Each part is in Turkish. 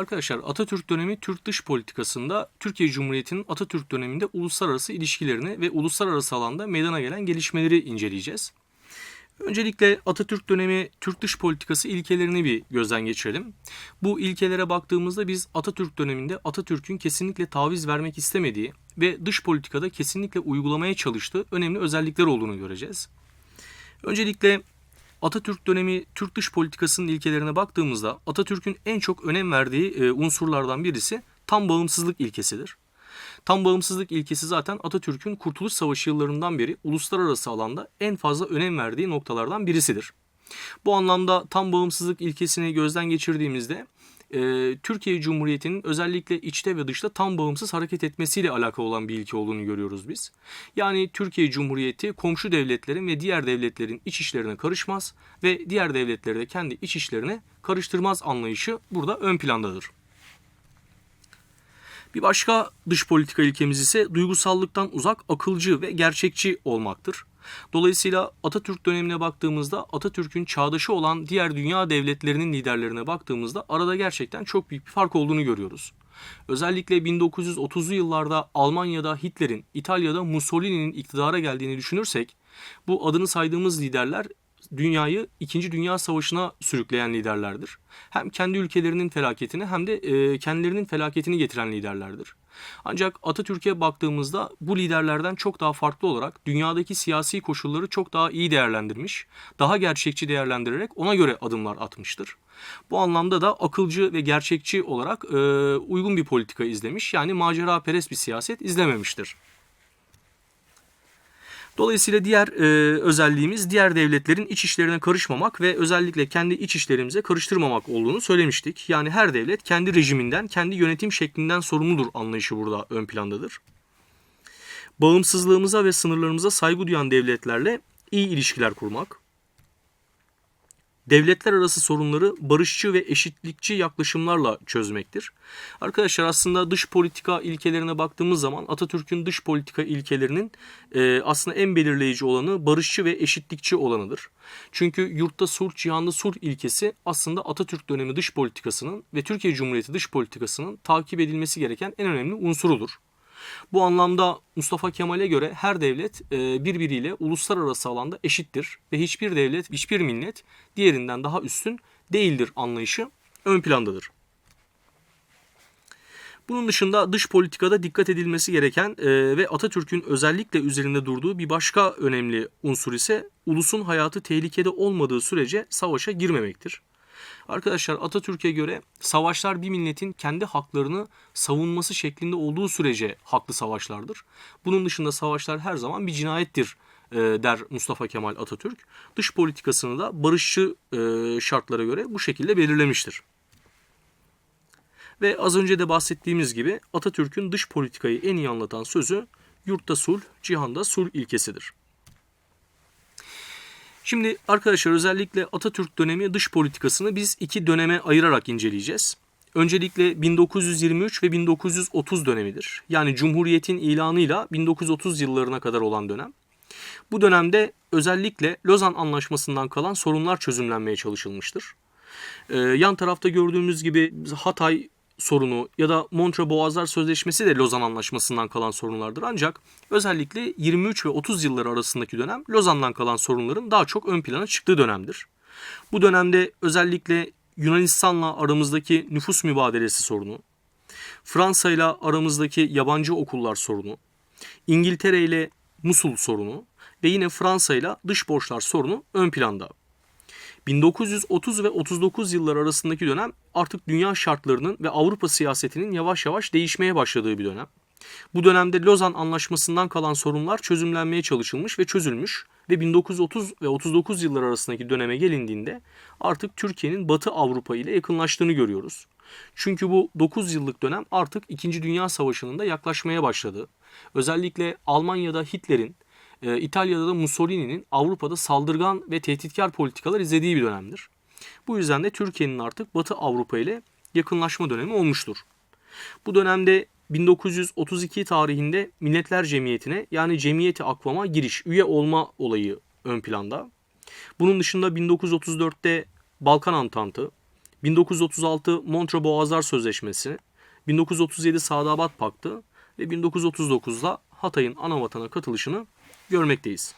Arkadaşlar Atatürk dönemi Türk dış politikasında Türkiye Cumhuriyeti'nin Atatürk döneminde uluslararası ilişkilerini ve uluslararası alanda meydana gelen gelişmeleri inceleyeceğiz. Öncelikle Atatürk dönemi Türk dış politikası ilkelerini bir gözden geçirelim. Bu ilkelere baktığımızda biz Atatürk döneminde Atatürk'ün kesinlikle taviz vermek istemediği ve dış politikada kesinlikle uygulamaya çalıştığı önemli özellikler olduğunu göreceğiz. Öncelikle Atatürk dönemi Türk dış politikasının ilkelerine baktığımızda Atatürk'ün en çok önem verdiği e, unsurlardan birisi tam bağımsızlık ilkesidir. Tam bağımsızlık ilkesi zaten Atatürk'ün Kurtuluş Savaşı yıllarından beri uluslararası alanda en fazla önem verdiği noktalardan birisidir. Bu anlamda tam bağımsızlık ilkesini gözden geçirdiğimizde e, Türkiye Cumhuriyeti'nin özellikle içte ve dışta tam bağımsız hareket etmesiyle alakalı olan bir ilke olduğunu görüyoruz biz. Yani Türkiye Cumhuriyeti komşu devletlerin ve diğer devletlerin iç işlerine karışmaz ve diğer devletleri de kendi iç işlerine karıştırmaz anlayışı burada ön plandadır. Bir başka dış politika ilkemiz ise duygusallıktan uzak, akılcı ve gerçekçi olmaktır. Dolayısıyla Atatürk dönemine baktığımızda Atatürk'ün çağdaşı olan diğer dünya devletlerinin liderlerine baktığımızda arada gerçekten çok büyük bir fark olduğunu görüyoruz. Özellikle 1930'lu yıllarda Almanya'da Hitler'in, İtalya'da Mussolini'nin iktidara geldiğini düşünürsek bu adını saydığımız liderler dünyayı 2. Dünya Savaşı'na sürükleyen liderlerdir. Hem kendi ülkelerinin felaketini hem de e, kendilerinin felaketini getiren liderlerdir. Ancak Atatürk'e baktığımızda bu liderlerden çok daha farklı olarak dünyadaki siyasi koşulları çok daha iyi değerlendirmiş, daha gerçekçi değerlendirerek ona göre adımlar atmıştır. Bu anlamda da akılcı ve gerçekçi olarak e, uygun bir politika izlemiş yani macera perest bir siyaset izlememiştir. Dolayısıyla diğer e, özelliğimiz diğer devletlerin iç işlerine karışmamak ve özellikle kendi iç işlerimize karıştırmamak olduğunu söylemiştik. Yani her devlet kendi rejiminden, kendi yönetim şeklinden sorumludur anlayışı burada ön plandadır. Bağımsızlığımıza ve sınırlarımıza saygı duyan devletlerle iyi ilişkiler kurmak. Devletler arası sorunları barışçı ve eşitlikçi yaklaşımlarla çözmektir. Arkadaşlar aslında dış politika ilkelerine baktığımız zaman Atatürk'ün dış politika ilkelerinin e, aslında en belirleyici olanı barışçı ve eşitlikçi olanıdır. Çünkü yurtta sulh, cihanda sulh ilkesi aslında Atatürk dönemi dış politikasının ve Türkiye Cumhuriyeti dış politikasının takip edilmesi gereken en önemli unsurudur. Bu anlamda Mustafa Kemal'e göre her devlet e, birbiriyle uluslararası alanda eşittir ve hiçbir devlet, hiçbir millet diğerinden daha üstün değildir anlayışı ön plandadır. Bunun dışında dış politikada dikkat edilmesi gereken e, ve Atatürk'ün özellikle üzerinde durduğu bir başka önemli unsur ise ulusun hayatı tehlikede olmadığı sürece savaşa girmemektir. Arkadaşlar Atatürk'e göre savaşlar bir milletin kendi haklarını savunması şeklinde olduğu sürece haklı savaşlardır. Bunun dışında savaşlar her zaman bir cinayettir e, der Mustafa Kemal Atatürk. Dış politikasını da barışçı e, şartlara göre bu şekilde belirlemiştir. Ve az önce de bahsettiğimiz gibi Atatürk'ün dış politikayı en iyi anlatan sözü yurtta sulh, cihanda sulh ilkesidir. Şimdi arkadaşlar özellikle Atatürk dönemi dış politikasını biz iki döneme ayırarak inceleyeceğiz. Öncelikle 1923 ve 1930 dönemidir. Yani Cumhuriyet'in ilanıyla 1930 yıllarına kadar olan dönem. Bu dönemde özellikle Lozan Anlaşması'ndan kalan sorunlar çözümlenmeye çalışılmıştır. Ee, yan tarafta gördüğümüz gibi Hatay sorunu ya da Montreux Boğazlar Sözleşmesi de Lozan Anlaşması'ndan kalan sorunlardır. Ancak özellikle 23 ve 30 yılları arasındaki dönem Lozan'dan kalan sorunların daha çok ön plana çıktığı dönemdir. Bu dönemde özellikle Yunanistan'la aramızdaki nüfus mübadelesi sorunu, Fransa ile aramızdaki yabancı okullar sorunu, İngiltere ile Musul sorunu ve yine Fransa ile dış borçlar sorunu ön planda. 1930 ve 39 yıllar arasındaki dönem artık dünya şartlarının ve Avrupa siyasetinin yavaş yavaş değişmeye başladığı bir dönem. Bu dönemde Lozan Anlaşması'ndan kalan sorunlar çözümlenmeye çalışılmış ve çözülmüş ve 1930 ve 39 yıllar arasındaki döneme gelindiğinde artık Türkiye'nin Batı Avrupa ile yakınlaştığını görüyoruz. Çünkü bu 9 yıllık dönem artık 2. Dünya Savaşı'nın da yaklaşmaya başladı. Özellikle Almanya'da Hitler'in e, İtalya'da da Mussolini'nin Avrupa'da saldırgan ve tehditkar politikalar izlediği bir dönemdir. Bu yüzden de Türkiye'nin artık Batı Avrupa ile yakınlaşma dönemi olmuştur. Bu dönemde 1932 tarihinde Milletler Cemiyeti'ne yani Cemiyeti Akvam'a giriş, üye olma olayı ön planda. Bunun dışında 1934'te Balkan Antantı, 1936 Montreux Boğazlar Sözleşmesi, 1937 Sadabat Paktı ve 1939'da Hatay'ın ana vatana katılışını görmekteyiz.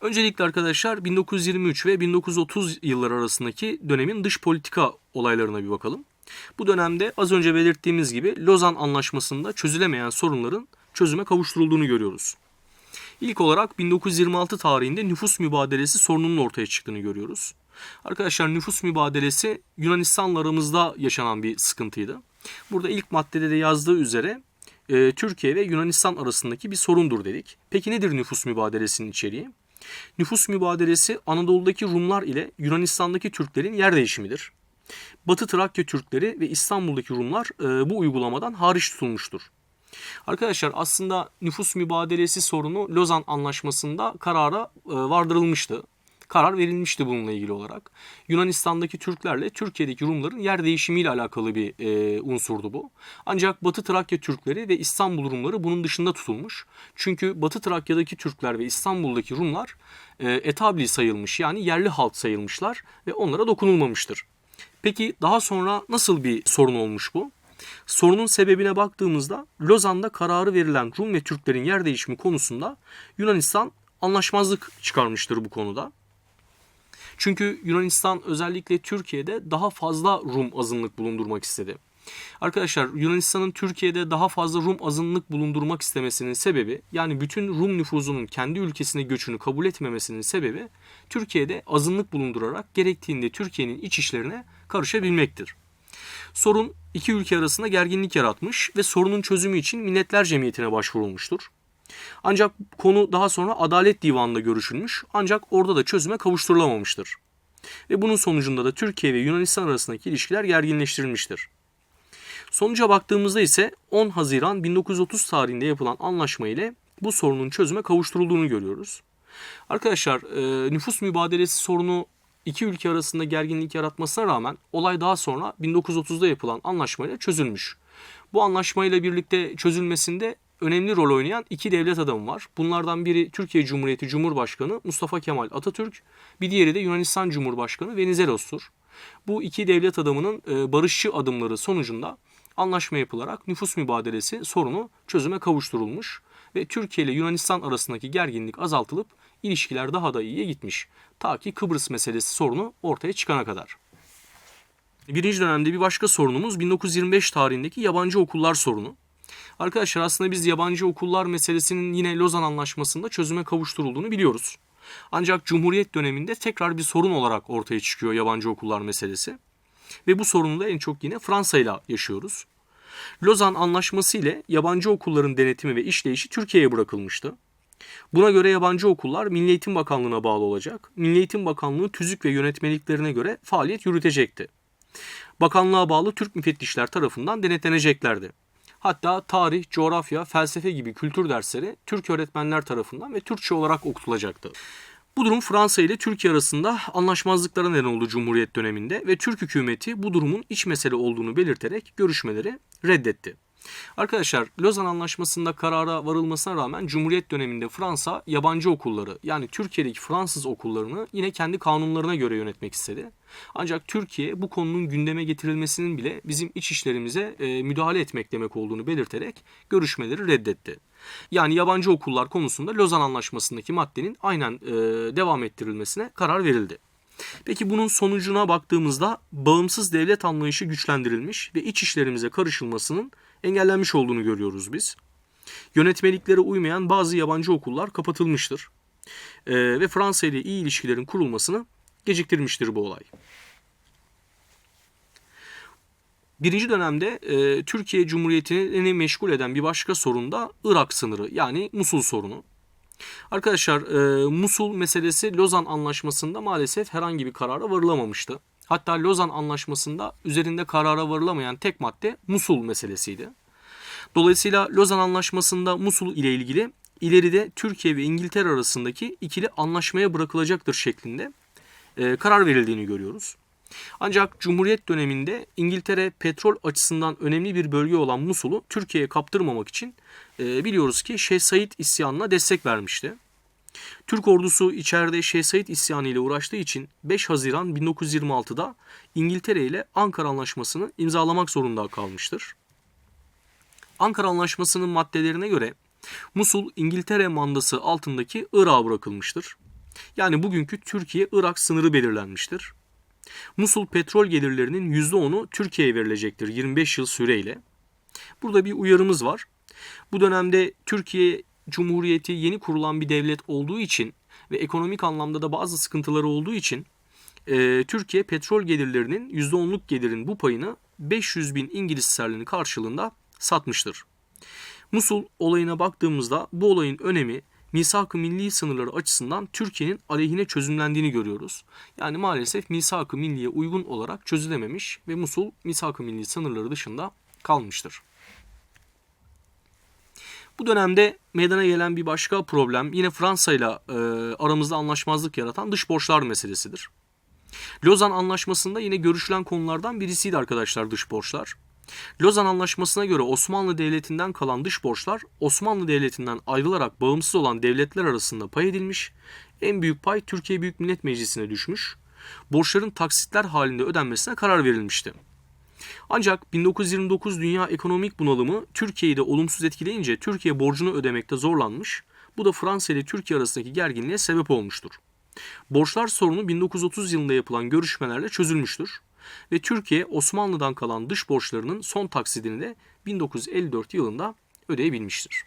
Öncelikle arkadaşlar 1923 ve 1930 yıllar arasındaki dönemin dış politika olaylarına bir bakalım. Bu dönemde az önce belirttiğimiz gibi Lozan Anlaşması'nda çözülemeyen sorunların çözüme kavuşturulduğunu görüyoruz. İlk olarak 1926 tarihinde nüfus mübadelesi sorununun ortaya çıktığını görüyoruz. Arkadaşlar nüfus mübadelesi Yunanistan'la aramızda yaşanan bir sıkıntıydı. Burada ilk maddede de yazdığı üzere e, Türkiye ve Yunanistan arasındaki bir sorundur dedik. Peki nedir nüfus mübadelesinin içeriği? Nüfus mübadelesi Anadolu'daki Rumlar ile Yunanistan'daki Türklerin yer değişimidir. Batı Trakya Türkleri ve İstanbul'daki Rumlar e, bu uygulamadan hariç tutulmuştur. Arkadaşlar aslında nüfus mübadelesi sorunu Lozan Anlaşması'nda karara e, vardırılmıştı. Karar verilmişti bununla ilgili olarak. Yunanistan'daki Türklerle Türkiye'deki Rumların yer değişimiyle alakalı bir e, unsurdu bu. Ancak Batı Trakya Türkleri ve İstanbul Rumları bunun dışında tutulmuş. Çünkü Batı Trakya'daki Türkler ve İstanbul'daki Rumlar e, etabli sayılmış yani yerli halk sayılmışlar ve onlara dokunulmamıştır. Peki daha sonra nasıl bir sorun olmuş bu? Sorunun sebebine baktığımızda Lozan'da kararı verilen Rum ve Türklerin yer değişimi konusunda Yunanistan anlaşmazlık çıkarmıştır bu konuda. Çünkü Yunanistan özellikle Türkiye'de daha fazla Rum azınlık bulundurmak istedi. Arkadaşlar Yunanistan'ın Türkiye'de daha fazla Rum azınlık bulundurmak istemesinin sebebi yani bütün Rum nüfuzunun kendi ülkesine göçünü kabul etmemesinin sebebi Türkiye'de azınlık bulundurarak gerektiğinde Türkiye'nin iç işlerine karışabilmektir. Sorun iki ülke arasında gerginlik yaratmış ve sorunun çözümü için Milletler Cemiyeti'ne başvurulmuştur. Ancak konu daha sonra Adalet Divanı'nda görüşülmüş ancak orada da çözüme kavuşturulamamıştır. Ve bunun sonucunda da Türkiye ve Yunanistan arasındaki ilişkiler gerginleştirilmiştir. Sonuca baktığımızda ise 10 Haziran 1930 tarihinde yapılan anlaşma ile bu sorunun çözüme kavuşturulduğunu görüyoruz. Arkadaşlar e, nüfus mübadelesi sorunu iki ülke arasında gerginlik yaratmasına rağmen olay daha sonra 1930'da yapılan anlaşmayla çözülmüş. Bu anlaşmayla birlikte çözülmesinde önemli rol oynayan iki devlet adamı var. Bunlardan biri Türkiye Cumhuriyeti Cumhurbaşkanı Mustafa Kemal Atatürk, bir diğeri de Yunanistan Cumhurbaşkanı Venizelos'tur. Bu iki devlet adamının e, barışçı adımları sonucunda anlaşma yapılarak nüfus mübadelesi sorunu çözüme kavuşturulmuş ve Türkiye ile Yunanistan arasındaki gerginlik azaltılıp ilişkiler daha da iyiye gitmiş. Ta ki Kıbrıs meselesi sorunu ortaya çıkana kadar. Birinci dönemde bir başka sorunumuz 1925 tarihindeki yabancı okullar sorunu. Arkadaşlar aslında biz yabancı okullar meselesinin yine Lozan Anlaşması'nda çözüme kavuşturulduğunu biliyoruz. Ancak Cumhuriyet döneminde tekrar bir sorun olarak ortaya çıkıyor yabancı okullar meselesi. Ve bu sorunu da en çok yine Fransa ile yaşıyoruz. Lozan Anlaşması ile yabancı okulların denetimi ve işleyişi Türkiye'ye bırakılmıştı. Buna göre yabancı okullar Milli Eğitim Bakanlığı'na bağlı olacak. Milli Eğitim Bakanlığı tüzük ve yönetmeliklerine göre faaliyet yürütecekti. Bakanlığa bağlı Türk müfettişler tarafından denetleneceklerdi. Hatta tarih, coğrafya, felsefe gibi kültür dersleri Türk öğretmenler tarafından ve Türkçe olarak okutulacaktı. Bu durum Fransa ile Türkiye arasında anlaşmazlıklara neden oldu Cumhuriyet döneminde ve Türk hükümeti bu durumun iç mesele olduğunu belirterek görüşmeleri reddetti. Arkadaşlar Lozan Anlaşması'nda karara varılmasına rağmen Cumhuriyet döneminde Fransa yabancı okulları yani Türkiye'deki Fransız okullarını yine kendi kanunlarına göre yönetmek istedi. Ancak Türkiye bu konunun gündeme getirilmesinin bile bizim iç işlerimize e, müdahale etmek demek olduğunu belirterek görüşmeleri reddetti. Yani yabancı okullar konusunda Lozan Anlaşması'ndaki maddenin aynen e, devam ettirilmesine karar verildi. Peki bunun sonucuna baktığımızda bağımsız devlet anlayışı güçlendirilmiş ve iç işlerimize karışılmasının engellenmiş olduğunu görüyoruz biz. Yönetmeliklere uymayan bazı yabancı okullar kapatılmıştır. E, ve Fransa ile iyi ilişkilerin kurulmasını geciktirmiştir bu olay. Birinci dönemde e, Türkiye Cumhuriyeti'ni meşgul eden bir başka sorun da Irak sınırı yani Musul sorunu. Arkadaşlar e, Musul meselesi Lozan Anlaşması'nda maalesef herhangi bir karara varılamamıştı. Hatta Lozan Anlaşması'nda üzerinde karara varılamayan tek madde Musul meselesiydi. Dolayısıyla Lozan Anlaşması'nda Musul ile ilgili ileride Türkiye ve İngiltere arasındaki ikili anlaşmaya bırakılacaktır şeklinde e, karar verildiğini görüyoruz. Ancak Cumhuriyet döneminde İngiltere petrol açısından önemli bir bölge olan Musul'u Türkiye'ye kaptırmamak için e, biliyoruz ki Şeyh Said isyanına destek vermişti. Türk ordusu içeride Şeyh Said isyanı ile uğraştığı için 5 Haziran 1926'da İngiltere ile Ankara Anlaşması'nı imzalamak zorunda kalmıştır. Ankara Anlaşması'nın maddelerine göre Musul İngiltere mandası altındaki Irak'a bırakılmıştır. Yani bugünkü Türkiye-Irak sınırı belirlenmiştir. Musul petrol gelirlerinin %10'u Türkiye'ye verilecektir 25 yıl süreyle. Burada bir uyarımız var. Bu dönemde Türkiye Cumhuriyeti yeni kurulan bir devlet olduğu için ve ekonomik anlamda da bazı sıkıntıları olduğu için e, Türkiye petrol gelirlerinin %10'luk gelirin bu payını 500 bin İngiliz sterlini karşılığında satmıştır. Musul olayına baktığımızda bu olayın önemi misak-ı milli sınırları açısından Türkiye'nin aleyhine çözümlendiğini görüyoruz. Yani maalesef misak-ı milliye uygun olarak çözülememiş ve Musul misak-ı milli sınırları dışında kalmıştır. Bu dönemde meydana gelen bir başka problem yine Fransa ile e, aramızda anlaşmazlık yaratan dış borçlar meselesidir. Lozan Anlaşması'nda yine görüşülen konulardan birisiydi arkadaşlar dış borçlar. Lozan Anlaşması'na göre Osmanlı Devleti'nden kalan dış borçlar Osmanlı Devleti'nden ayrılarak bağımsız olan devletler arasında pay edilmiş. En büyük pay Türkiye Büyük Millet Meclisi'ne düşmüş. Borçların taksitler halinde ödenmesine karar verilmişti. Ancak 1929 dünya ekonomik bunalımı Türkiye'yi de olumsuz etkileyince Türkiye borcunu ödemekte zorlanmış. Bu da Fransa ile Türkiye arasındaki gerginliğe sebep olmuştur. Borçlar sorunu 1930 yılında yapılan görüşmelerle çözülmüştür ve Türkiye Osmanlı'dan kalan dış borçlarının son taksidini de 1954 yılında ödeyebilmiştir.